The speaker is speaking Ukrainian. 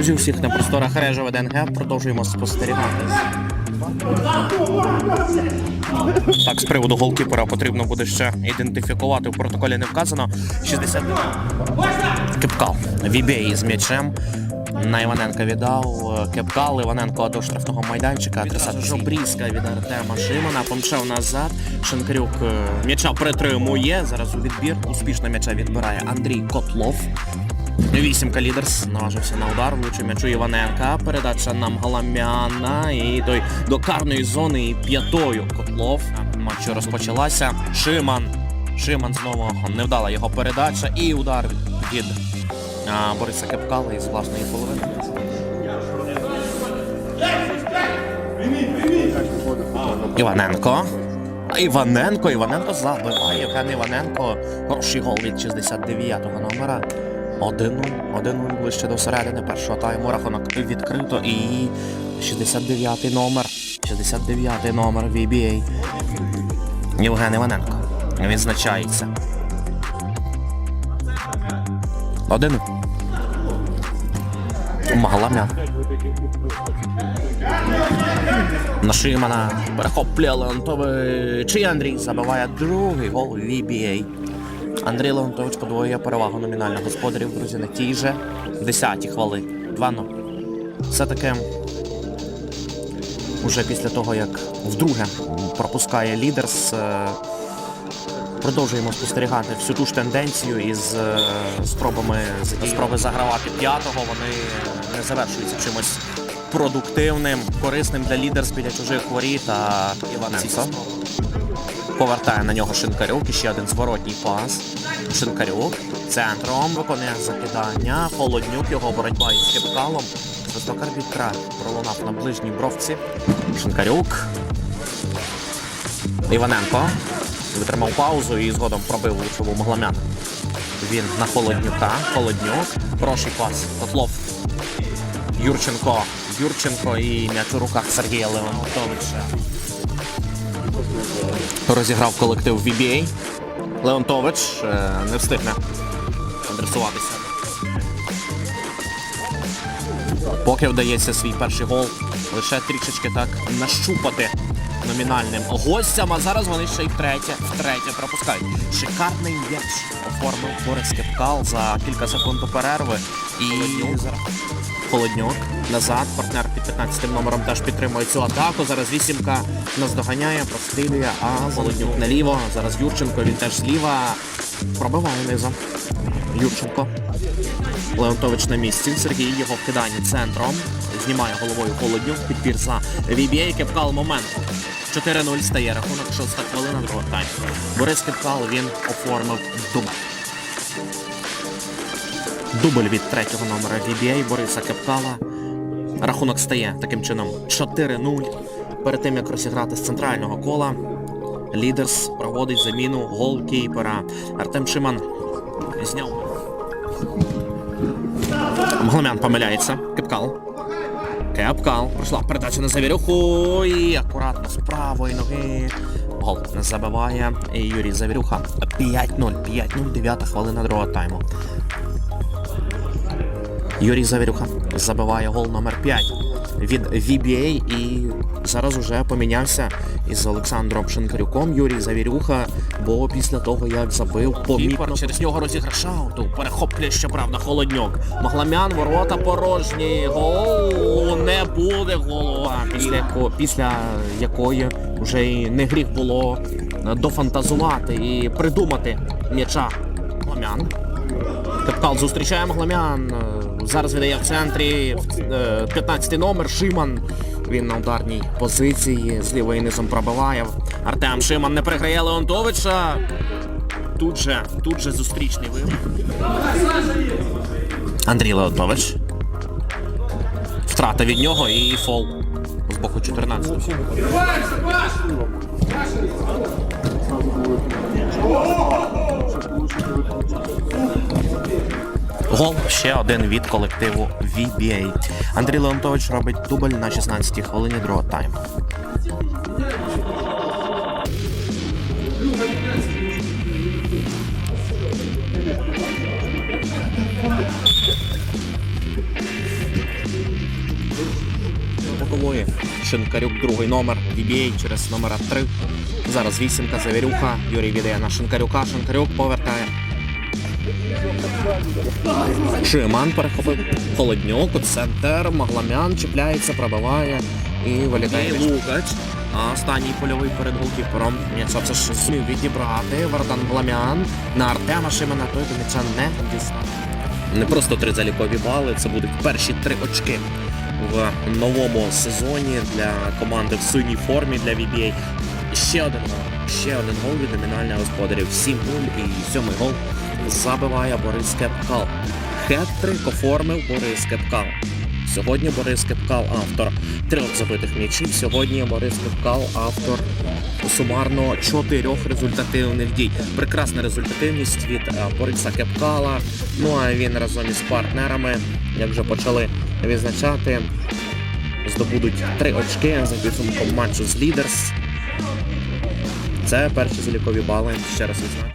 Друзі, всіх на просторах Режева ДНГ продовжуємо спостерігати. Так, з приводу голкіпера потрібно буде ще ідентифікувати. У протоколі не вказано. 60 Кепкал. Вібей з м'ячем. На Іваненка віддав Кепкал. Іваненко до штрафного майданчика. Відразу Жобрізька від Артема Шимона. Помчав назад. Шинкарюк е, м'яча притримує. Зараз у відбір. Успішно м'яча відбирає Андрій Котлов. Вісімка лідерс наважився на удар, влучив м'ячу Іваненка. Передача нам Галамяна. І той до карної зони і п'ятою Котлов. Матчу розпочалася. Шиман. Шиман знову невдала його передача. І удар від а, Бориса Кепкала із власної половини. Іваненко. Іваненко, Іваненко забиває. Євген Іваненко. Хороший гол від 69-го номера. 1-0, 1-0 ближче до середини першого тайму. Рахунок відкрито і 69-й номер. 69-й номер VBA. Євген Іваненко. Відзначається. Один. Магаламян. На Шимана перехоплює Леонтович. І Андрій забиває другий гол VBA. Андрій Леонтович подвоює перевагу номінальних господарів, друзі, на тій же 10-ті хвали. 2-0. Все-таки уже після того, як вдруге пропускає лідерс, е, продовжуємо спостерігати всю ту ж тенденцію із е, спробами спроби загравати п'ятого. Вони не завершуються чимось продуктивним, корисним для лідерс біля чужих воріт. А Іваненко повертає на нього Шинкарюк. І ще один зворотній пас. Шинкарюк центром виконує закидання. Холоднюк, його боротьба із Кепкалом. Свисток арбітра пролунав на ближній бровці. Шинкарюк. Іваненко витримав паузу і згодом пробив лучову Могламяна. Він на Холоднюка. Холоднюк. Хороший пас. Котлов. Юрченко. Юрченко і м'яч у руках Сергія Леонтовича. Розіграв колектив VBA. Леонтович е, не встигне адресуватися. Поки вдається свій перший гол лише трішечки так нащупати номінальним гостям, а зараз вони ще й втретє, втретє пропускають. Шикарний м'яч оформив Борис Кепкал за кілька секунд до перерви. І Холоднюк назад. Партнер під 15 номером теж підтримує цю атаку. Зараз вісімка наздоганяє, прострілює, а Холоднюк наліво. Зараз Юрченко, він теж зліва. Пробиває низом. Юрченко. Леонтович на місці. Сергій його вкидання центром. Знімає головою Холоднюк. Підбір за VBA. Кепкал момент. 4-0 стає рахунок. Шоста хвилина другого тайму. Борис Кепкал він оформив дубль. Дубль від третього номера VBA Бориса Кепкала. Рахунок стає таким чином 4-0. Перед тим як розіграти з центрального кола. Лідерс проводить заміну голкіпера. Артем Шиман зняв. Мгломян помиляється. Кепкал. Кепкал. Пройшла передача на Завірюху. І акуратно з правої ноги. Гол забиває. Юрій Завірюха. 5-0. 5-0. 9 хвилина другого тайму. Юрій Завірюха забиває гол номер 5 від VBA і зараз уже помінявся із Олександром Шинкарюком Юрій Завірюха, бо після того, як забив помітно через нього розіграш ауту, перехоплює щоправда холодньок. Магламян, ворота порожні. Гол не буде голова. Після, яко, після якої вже й не гріх було дофантазувати і придумати м'яча. Магламян. Капкал зустрічає Магламян. Зараз віддає в центрі 15-й номер Шиман. Він на ударній позиції. З лівої низом пробиває. Артем Шиман не приграє Леонтовича. Тут же, тут же зустрічний вибір. Андрій Леонтович. Втрата від нього і фол з боку 14. Гол ще один від колективу VBA. Андрій Леонтович робить дубль на 16-й хвилині другого тайму. бокової. Шинкарюк другий номер, VBA через номера 3. Зараз вісімка, Завірюха. Юрій віддає на Шинкарюка. Шинкарюк повертає. Шиман перехопив Холоднюк, центр, Магламян чіпляється, пробиває і вилітає Лугач. А останній польовий перед голкіпером. М'яча все ж зумів відібрати. Вардан Гламян на Артема Шимана. Той до м'яча не дістав. Не просто три залікові бали, це будуть перші три очки в новому сезоні для команди в синій формі для VBA. Ще один гол. Ще один гол від номінальних господарів. 7-0 і сьомий гол забиває Борис Кепкал. Хет-трик оформив Борис Кепкал. Сьогодні Борис Кепкал автор трьох забитих м'ячів. Сьогодні Борис Кепкал автор сумарно чотирьох результативних дій. Прекрасна результативність від е, Бориса Кепкала. Ну а він разом із партнерами, як вже почали відзначати, здобудуть три очки за підсумком матчу з Лідерс. Це перші залікові бали. Ще раз.